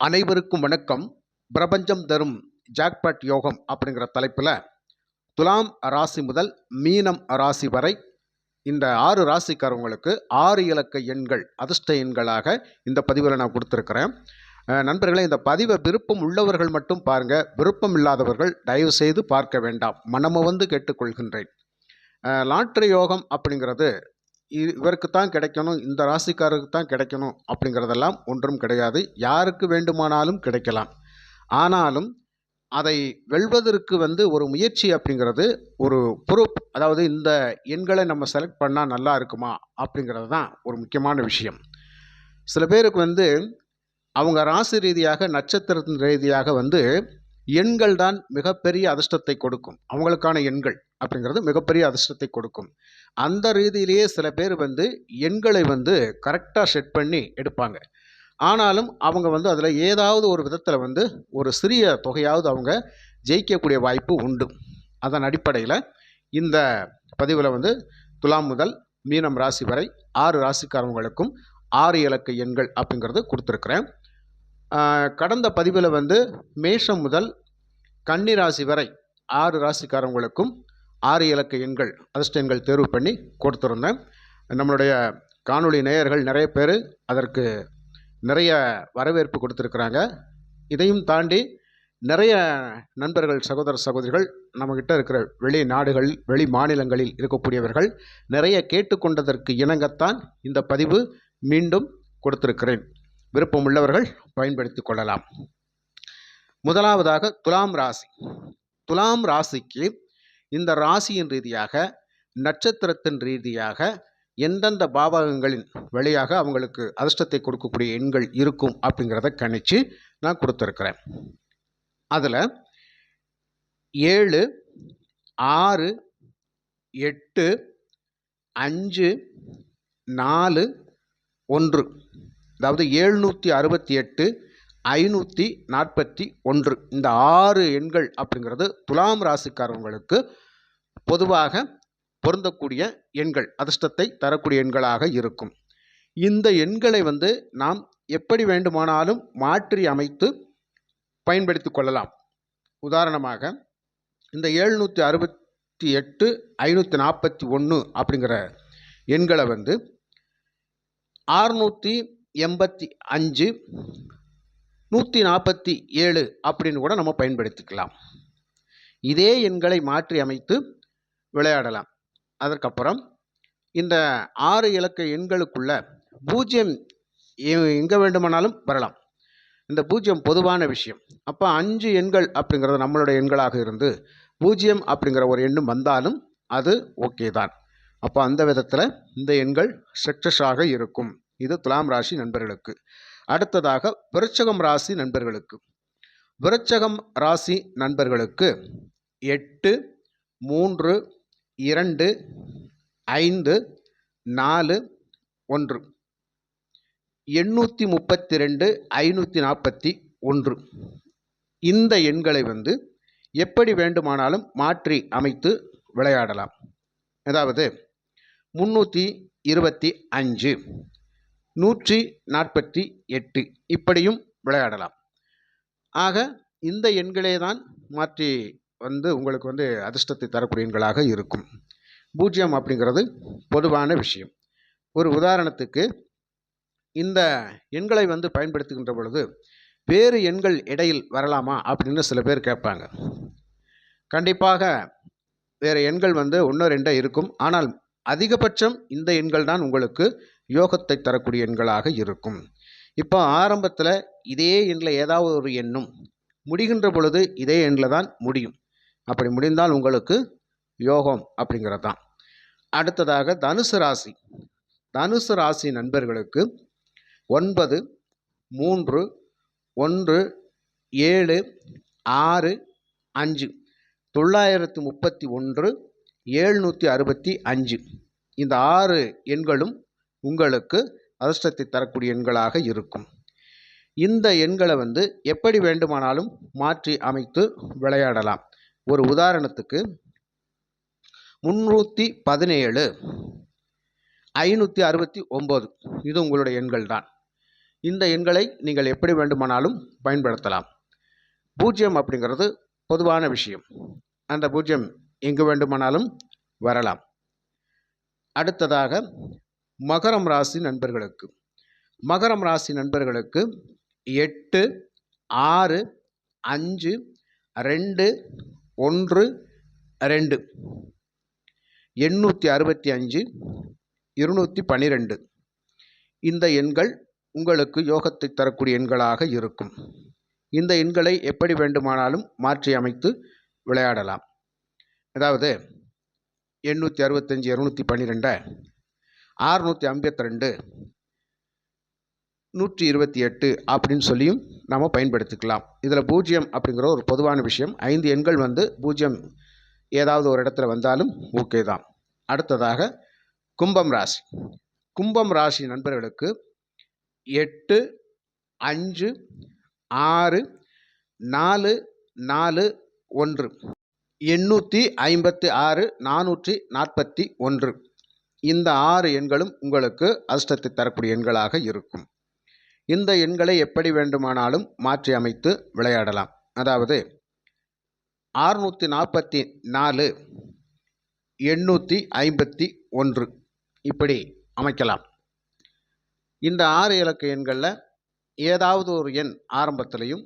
அனைவருக்கும் வணக்கம். பிரபஞ்சம் தரும் ஜாக்பாட் யோகம் அப்படிங்கிற தலைப்பில் துலாம் ராசி முதல் மீனம் ராசி வரை இந்த ஆறு ராசிக்காரவங்களுக்கு ஆறு இலக்க எண்கள் அதிர்ஷ்ட எண்களாக இந்த பதிவில் நான் கொடுத்துருக்குறேன். நண்பர்களே இந்த பதிவை விருப்பம் உள்ளவர்கள் மட்டும் பாருங்கள் விருப்பம் இல்லாதவர்கள் தயவு செய்து பார்க்க வேண்டாம். மனமு வந்து கேட்டுக்கொள்கின்றேன் லாட்ரி யோகம் அப்படிங்கிறது இவருக்கு தான் கிடைக்கணும் இந்த ராசிக்காரருக்கு தான் கிடைக்கணும் அப்படிங்கிறதெல்லாம் ஒன்றும் கிடையாது. யாருக்கு வேண்டுமானாலும் கிடைக்கலாம். ஆனாலும் அதை வெல்வதற்கு வந்து ஒரு முயற்சி அப்படிங்கிறது ஒரு ப்ரூப் அதாவது இந்த எண்களை நம்ம செலக்ட் பண்ணால் நல்லா இருக்குமா அப்படிங்கிறது தான் ஒரு முக்கியமான விஷயம். சில பேருக்கு வந்து அவங்க ராசி ரீதியாக நட்சத்திரத்தின் ரீதியாக வந்து எண்கள் தான் மிகப்பெரிய அதிர்ஷ்டத்தை கொடுக்கும். அவங்களுக்கான எண்கள் அப்படிங்கிறது மிகப்பெரிய அதிர்ஷ்டத்தை கொடுக்கும். அந்த ரீதியிலேயே சில பேர் வந்து எண்களை வந்து கரெக்டாக செட் பண்ணி எடுப்பாங்க. ஆனாலும் அவங்க வந்து அதில் ஏதாவது ஒரு விதத்தில் வந்து ஒரு சிறிய தொகையாவது அவங்க ஜெயிக்கக்கூடிய வாய்ப்பு உண்டு. அதன் அடிப்படையில் இந்த பதிவில் வந்து துலாம் முதல் மீனம் ராசி வரை ஆறு ராசிக்காரவங்களுக்கும் ஆறு இலக்க எண்கள் அப்படிங்கிறது கொடுத்துருக்குறேன். கடந்த பதிவில் வந்து மேஷம் முதல் கன்னி ராசி வரை ஆறு ராசிக்காரவங்களுக்கும் ஆறு இலக்க எண்கள் அதிர்ஷ்ட எண்கள் தேர்வு பண்ணி கொடுத்துருந்தேன். நம்மளுடைய காணொளி நேயர்கள் நிறைய பேர் அதற்கு நிறைய வரவேற்பு கொடுத்துருக்குறாங்க. இதையும் தாண்டி நிறைய நண்பர்கள் சகோதர சகோதரிகள் நம்மக்கிட்ட இருக்கிற வெளி நாடுகள் வெளி மாநிலங்களில் இருக்கக்கூடியவர்கள் நிறைய கேட்டுக்கொண்டதற்கு இணங்கத்தான் இந்த பதிவு மீண்டும் கொடுத்திருக்கிறேன். விருப்பமுள்ளவர்கள் பயன்படுத்தி கொள்ளலாம். முதலாவதாக துலாம் ராசி. துலாம் ராசிக்கு இந்த ராசியின் ரீதியாக நட்சத்திரத்தின் ரீதியாக எந்தெந்த பாவகங்களின் வழியாக அவங்களுக்கு அதிர்ஷ்டத்தை கொடுக்கக்கூடிய எண்கள் இருக்கும் அப்படிங்கிறத கணிச்சு நான் கொடுத்துருக்குறேன். அதில் ஏழு ஆறு எட்டு அஞ்சு நாலு ஒன்று. அதாவது ஏழ்நூற்றி அறுபத்தி எட்டு ஐநூற்றி நாற்பத்தி ஒன்று. இந்த ஆறு எண்கள் அப்படிங்கிறது துலாம் ராசிக்காரவங்களுக்கு பொதுவாக பொருந்தக்கூடிய எண்கள் அதிர்ஷ்டத்தை தரக்கூடிய எண்களாக இருக்கும். இந்த எண்களை வந்து நாம் எப்படி வேண்டுமானாலும் மாற்றி அமைத்து பயன்படுத்தி கொள்ளலாம். உதாரணமாக இந்த ஏழ்நூற்றி அறுபத்தி எட்டு ஐநூற்றி நாற்பத்தி ஒன்று அப்படிங்கிற எண்களை வந்து ஆறுநூற்றி எண்பத்தி அஞ்சு நூற்றி நாற்பத்தி ஏழு அப்படின்னு கூட நம்ம பயன்படுத்திக்கலாம். இதே எண்களை மாற்றி அமைத்து விளையாடலாம். அதற்கப்புறம் இந்த ஆறு இலக்க எண்களுக்குள்ள பூஜ்ஜியம் எங்கே வேண்டுமானாலும் வரலாம். இந்த பூஜ்ஜியம் பொதுவான விஷயம். அப்போ அஞ்சு எண்கள் அப்படிங்கிறது நம்மளுடைய எண்களாக இருந்து பூஜ்ஜியம் அப்படிங்கிற ஒரு எண்ணும் வந்தாலும் அது ஓகே தான். அப்போ அந்த விதத்தில் இந்த எண்கள் சக்ஸஸாக இருக்கும். இது துலாம் ராசி நண்பர்களுக்கு. அடுத்ததாக விருச்சகம் ராசி நண்பர்களுக்கு. விருச்சகம் ராசி நண்பர்களுக்கு எட்டு மூன்று இரண்டு ஐந்து நாலு ஒன்று. எண்ணூற்றி முப்பத்தி ரெண்டு ஐநூற்றி நாற்பத்தி ஒன்று இந்த எண்களை வந்து எப்படி வேண்டுமானாலும் மாற்றி அமைத்து விளையாடலாம். அதாவது முந்நூற்றி இருபத்தி அஞ்சு. நூற்றி நாற்பத்தி எட்டு. இப்படியும் விளையாடலாம். ஆக இந்த எண்களே தான் மாற்றி வந்து உங்களுக்கு வந்து அதிர்ஷ்டத்தை தரக்கூடிய எண்களாக இருக்கும். பூஜ்ஜியம் அப்படிங்கிறது பொதுவான விஷயம். ஒரு உதாரணத்துக்கு இந்த எண்களை வந்து பயன்படுத்துகின்ற பொழுது வேறு எண்கள் இடையில் வரலாமா அப்படின்னு சில பேர் கேட்பாங்க. கண்டிப்பாக வேறு எண்கள் வந்து ஒன்று ரெண்டாக இருக்கும். ஆனால் அதிகபட்சம் இந்த எண்கள் தான் உங்களுக்கு யோகத்தை தரக்கூடிய எண்களாக இருக்கும். இப்போ ஆரம்பத்தில் இதே எண்ணில் ஏதாவது ஒரு எண்ணும் முடிகின்ற பொழுது இதே எண்ணில் தான் முடியும். அப்படி முடிந்தால் உங்களுக்கு யோகம் அப்படிங்கிறது தான். அடுத்ததாக தனுசு ராசி. தனுசு ராசி நண்பர்களுக்கு ஒன்பது மூன்று ஒன்று ஏழு ஆறு அஞ்சு. தொள்ளாயிரத்து முப்பத்தி ஒன்று ஏழ்நூற்றி அறுபத்தி அஞ்சு. இந்த ஆறு எண்களும் உங்களுக்கு அதிர்ஷ்டத்தை தரக்கூடிய எண்களாக இருக்கும். இந்த எண்களை வந்து எப்படி வேண்டுமானாலும் மாற்றி அமைத்து விளையாடலாம். ஒரு உதாரணத்துக்கு முன்னூற்றி பதினேழு ஐநூற்றி அறுபத்தி ஒம்பது இது உங்களுடைய எண்கள் தான். இந்த எண்களை நீங்கள் எப்படி வேண்டுமானாலும் பயன்படுத்தலாம். பூஜ்ஜியம் அப்படிங்கிறது பொதுவான விஷயம். அந்த பூஜ்ஜியம் எங்கு வேண்டுமானாலும் வரலாம். அடுத்ததாக மகரம் ராசி நண்பர்களுக்கு. மகரம் ராசி நண்பர்களுக்கு எட்டு ஆறு அஞ்சு ரெண்டு ஒன்று ரெண்டு. எண்ணூற்றி அறுபத்தி அஞ்சு இருநூற்றி பன்னிரெண்டு இந்த எண்கள் உங்களுக்கு யோகத்தை தரக்கூடிய எண்களாக இருக்கும். இந்த எண்களை எப்படி வேண்டுமானாலும் மாற்றி அமைத்து விளையாடலாம். அதாவது எண்ணூற்றி அறுபத்தஞ்சி இரநூத்தி பன்னிரெண்டை ஆறுநூற்றி ஐம்பத்தி ரெண்டு நூற்றி இருபத்தி எட்டு அப்படின்னு சொல்லியும் நம்ம பயன்படுத்திக்கலாம். இதில் பூஜ்ஜியம் அப்படிங்கிற ஒரு பொதுவான விஷயம். ஐந்து எண்கள் வந்து பூஜ்ஜியம் ஏதாவது ஒரு இடத்துல வந்தாலும் ஓகே தான். அடுத்ததாக கும்பம் ராசி. கும்பம் ராசி நண்பர்களுக்கு எட்டு அஞ்சு ஆறு நாலு நாலு ஒன்று எண்ணூற்றி ஐம்பத்தி ஆறு நானூற்றி நாற்பத்தி ஒன்று. இந்த ஆறு எண்களும் உங்களுக்கு அதிர்ஷ்டத்தை தரக்கூடிய எண்களாக இருக்கும். இந்த எண்களை எப்படி வேண்டுமானாலும் மாற்றி அமைத்து விளையாடலாம். அதாவது ஆறுநூற்றி நாற்பத்தி நாலு எண்ணூற்றி ஐம்பத்தி ஒன்று இப்படி அமைக்கலாம். இந்த ஆறு இலக்க எண்களில் ஏதாவது ஒரு எண் ஆரம்பத்திலையும்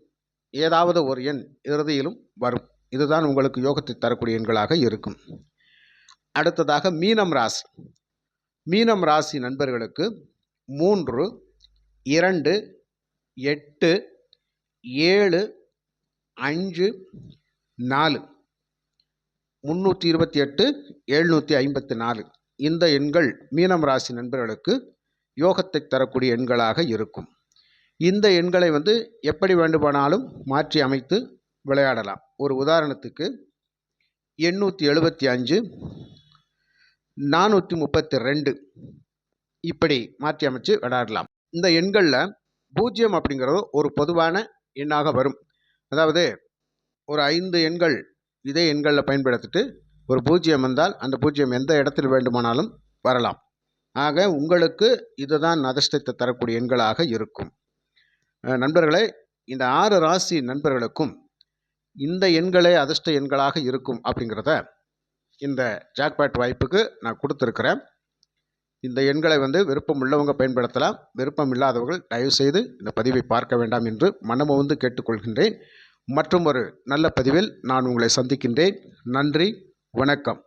ஏதாவது ஒரு எண் இறுதியிலும் வரும். இதுதான் உங்களுக்கு யோகத்தை தரக்கூடிய எண்களாக இருக்கும். அடுத்ததாக மீனம் ராசி. மீனம் ராசி நண்பர்களுக்கு மூன்று இரண்டு எட்டு ஏழு அஞ்சு நாலு. முந்நூற்றி இருபத்தி எட்டு எழுநூற்றி ஐம்பத்தி நாலு. இந்த எண்கள் மீனம் ராசி நண்பர்களுக்கு யோகத்தை தரக்கூடிய எண்களாக இருக்கும். இந்த எண்களை வந்து எப்படி வேண்டுமானாலும் மாற்றி அமைத்து விளையாடலாம். ஒரு உதாரணத்துக்கு எண்ணூற்றி எழுபத்தி அஞ்சு நானூற்றி முப்பத்தி ரெண்டு. இப்படி மாற்றி அமைச்சு விளையாடலாம். இந்த எண்களில் பூஜ்ஜியம் அப்படிங்கிறது ஒரு பொதுவான எண்ணாக வரும். அதாவது ஒரு ஐந்து எண்கள் இதே எண்களில் பயன்படுத்திட்டு ஒரு பூஜ்ஜியம் வந்தால் அந்த பூஜ்ஜியம் எந்த இடத்தில் வேண்டுமானாலும் வரலாம். ஆக உங்களுக்கு இதுதான் அதிர்ஷ்டத்தை தரக்கூடிய எண்களாக இருக்கும். நண்பர்களே இந்த ஆறு ராசி நண்பர்களுக்கும் இந்த எண்களே அதிர்ஷ்ட எண்களாக இருக்கும் அப்படிங்கிறத இந்த ஜாக்பேட் வாய்ப்புக்கு நான் கொடுத்துருக்குறேன். இந்த எண்களை வந்து விருப்பம் உள்ளவங்க பயன்படுத்தலாம். விருப்பம் இல்லாதவர்கள் தயவுசெய்து இந்த பதிவை பார்க்க வேண்டாம் என்று மனமுவந்து கேட்டுக்கொள்கின்றேன். மற்றும் ஒரு நல்ல பதிவில் நான் உங்களை சந்திக்கின்றேன். நன்றி. வணக்கம்.